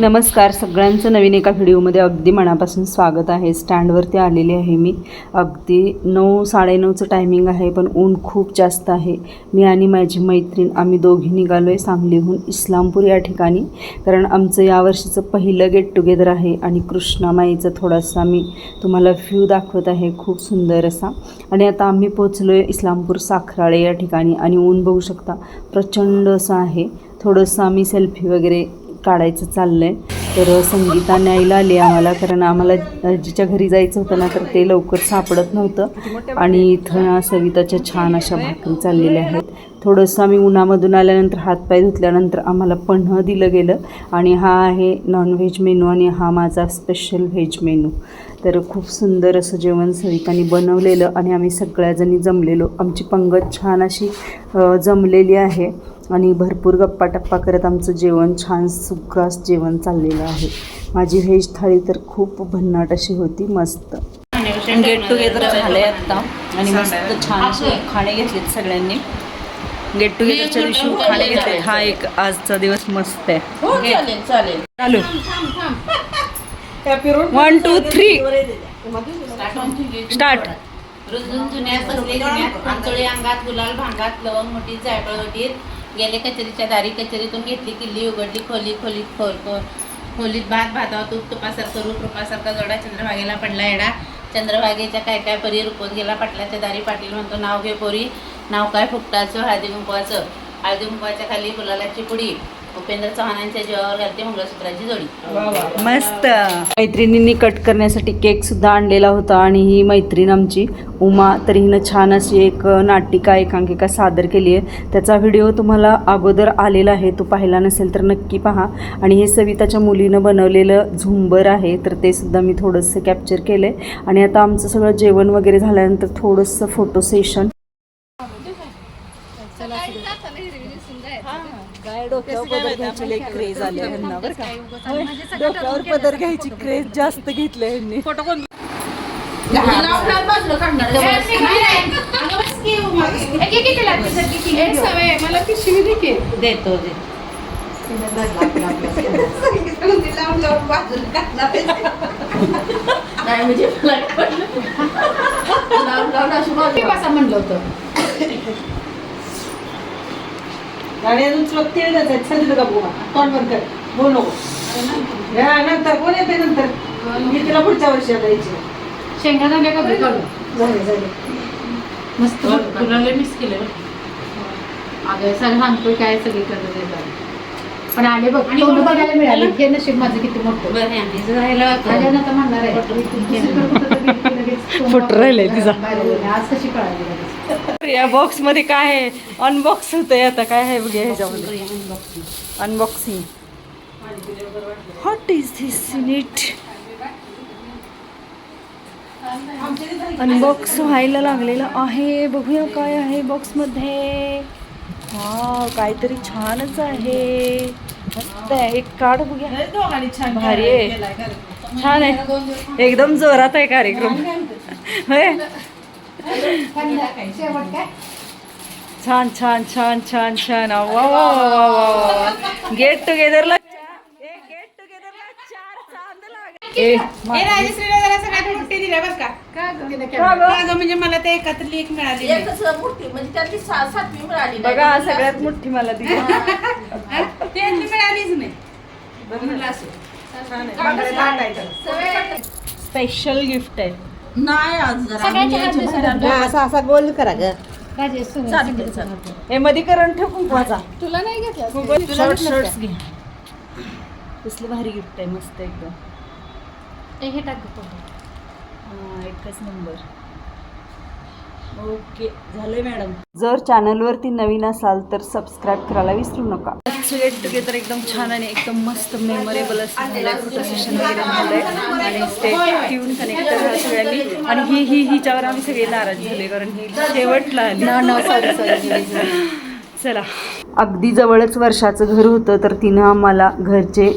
नमस्कार सगळ्यांचं नवीन एका व्हिडिओमध्ये अगदी मनापासून स्वागत आहे. स्टँडवरती आलेली आहे मी. अगदी नऊ साडेनऊचं टायमिंग आहे पण ऊन खूप जास्त आहे. मी आणि माझी मैत्रीण आम्ही दोघी निघालो आहे सांगलीहून इस्लामपूर या ठिकाणी. कारण आमचं यावर्षीचं पहिलं गेट टुगेदर आहे आणि कृष्णामाईचं थोडासा मी तुम्हाला व्ह्यू दाखवत आहे खूप सुंदर असा. आणि आता आम्ही पोचलो आहे इस्लामपूर साखराळे या ठिकाणी. आणि ऊन बघू शकता प्रचंड असं आहे. थोडंसं आम्ही सेल्फी वगैरे काढायचं चाललं आहे तर संगीता न्यायला आली आम्हाला. कारण आम्हाला जिच्या घरी जायचं होतं ना तर ते लवकर सापडत नव्हतं. आणि इथं ना सविताच्या छान अशा भाकरी चाललेल्या आहेत. थोडंसं आम्ही उन्हामधून आल्यानंतर हातपाय धुतल्यानंतर आम्हाला पन्ह दिलं गेलं. आणि हा आहे नॉनव्हेज मेनू आणि हा माझा स्पेशल व्हेज मेनू तर खूप सुंदर असं जेवण सविताने बनवलेलं. आणि आम्ही सगळ्याजणी जमलेलो. आमची पंगत छान अशी जमलेली आहे. आणि भरपूर गप्पा टप्पा करत आमचं जेवण छान सुखास जेवण चाललेलं आहे. माझी व्हेज थाळी तर खूप भन्नाट अशी होती मस्त. गेट टुगेदर झालंय आत्ता आणि मस्त छान खाणे घेतलेत सगळ्यांनी. गेट टुगेदरच्या दिवशी खाणे घेतले हा एक आजचा दिवस मस्त आहे. हो चालेल चालेल. चालू. वन टू थ्री स्टार्ट रुजून बसले जुन्यात आंचोळी अंगात गुलाल भांगात लवंग मोठी जायफळ होतीत गेले कचेरीच्या दारी कचेरीतून घेतली किल्ली उघडली खोली खोलीत खोल खोल खोलीत भात भातावर तूप तुपासारखं रूप रूपासारखा जोडा चंद्रभागेला पडला येडा. चंद्रभागेच्या काय काय परी रुपवत गेला पाटलाच्या दारी पाटील म्हणतो नाव घे पोरी नाव काय फुकटाचं हळदी कुंकवाचं खाली गुलालाची पुडी उपेंद्र चव्हाणांच्या जीवावर घालते मंगळसूत्राची जोडी. मस्त. मैत्रिणींनी कट करण्यासाठी केक सुद्धा आणलेला होता आणि ही मैत्रीण आमची उमा तर हिनं छान अशी एक नाटिका एकांकिका सादर केली आहे. त्याचा व्हिडिओ तुम्हाला अगोदर आलेला आहे तो पाहिला नसेल तर नक्की पहा. आणि हे सविताच्या मुलीनं बनवलेलं झुंबर आहे तर ते सुद्धा मी थोडंसं कॅप्चर केलं आहे आणि आता आमचं सगळं जेवण वगैरे झाल्यानंतर थोडंसं फोटो सेशन काय डोक्यावर पदर घ्यायची लई क्रेज आली आहे ह्यांना बरं का होय, डोक्यावर पदर घ्यायची क्रेज जास्त घेतली ह्यांनी देतो दे नाही म्हणजे मला पडलं. लावून लावून अशी बाजू- असं म्हणलं होतं गाडी अजून तुला देत आहेत सांगितलं का बुवा तोंड बंद कर. बोल नको. या नंतर. कोण येते नंतर. मी तिला पुढच्या वर्षी द्यायची शेंगा झाल्या का? बघ झाले झाले. मस्त तुला लय मिस केलं. अगं सगळं सांगतोय काय सगळी करत बघ. पण आले बघ. तोंड बघायला मिळाले. हे नशीब माझं किती मोठं. बरं राहिलं. आल्यानंतर म्हणणार आहे फुट राहिलंय तिचं. या बॉक्समध्ये काय आहे? अनबॉक्स होतंय आता. काय आहे बघूया ह्याच्यामध्ये. अनबॉक्सिंग व्हॉट इज धिस नीट अनबॉक्स व्हायला लागलेलं आहे. बघूया काय आहे बॉक्समध्ये हा काहीतरी छानच आहे. मस्त आहे. एक कार्ड बघूया. भारी आहे. छान आहे. एकदम जोरात आहे कार्यक्रम. छान छान छान छान छान. वा वा वा वा वा गेट टुगेदरला गेट टुगेदरला चार चांद लागले. ए, राजश्रीला जरा सगळ्यात मोठी दिल्या बरं का? का गं? तिने का गं? अगं म्हणजे मला ते एकातली एक मिळाली नाही. एकच मोठी म्हणजे. बघा सगळ्यात मोठी मला दिली. हा? ती मिळालीच नाही. स्पेशल गिफ्ट आहे. नाही आज जरा असा असा गोल करा ग. हे मध्ये करण ठेव कुंकवाचा तुला नाही घेतला? शॉर्ट शॉर्ट्स घे. कसलं भारी गिफ्ट आहे मस्त एकदम. ए, हे टाक गं. हा, एकच नंबर ओके झालंय मॅडम. जर चॅनलवरती नवीन असाल तर सबस्क्राईब करायला विसरू नका. गेट टुगेदर एकदम छान आणि एकदम मस्त मेमोरेबल असं सेशन वगैरे झालंय. आणि स्टे ट्यून कनेक्ट करा सगळ्यांनी आणि ही ही हिच्यावर आम्ही सगळे नाराज झाले कारण ही शेवटला चला. अगदी जवळच वर्षाचं घर होतं तर तिनं आम्हाला घरचे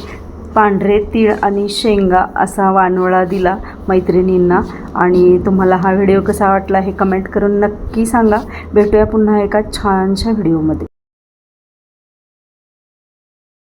पांढरे तीळ आणि शेंगा असा वानवळा दिला मैत्रिणींना. आणि तुम्हाला हा व्हिडिओ कसा वाटला हे कमेंट करून नक्की सांगा. भेटूया पुन्हा एका छानशा व्हिडिओमध्ये.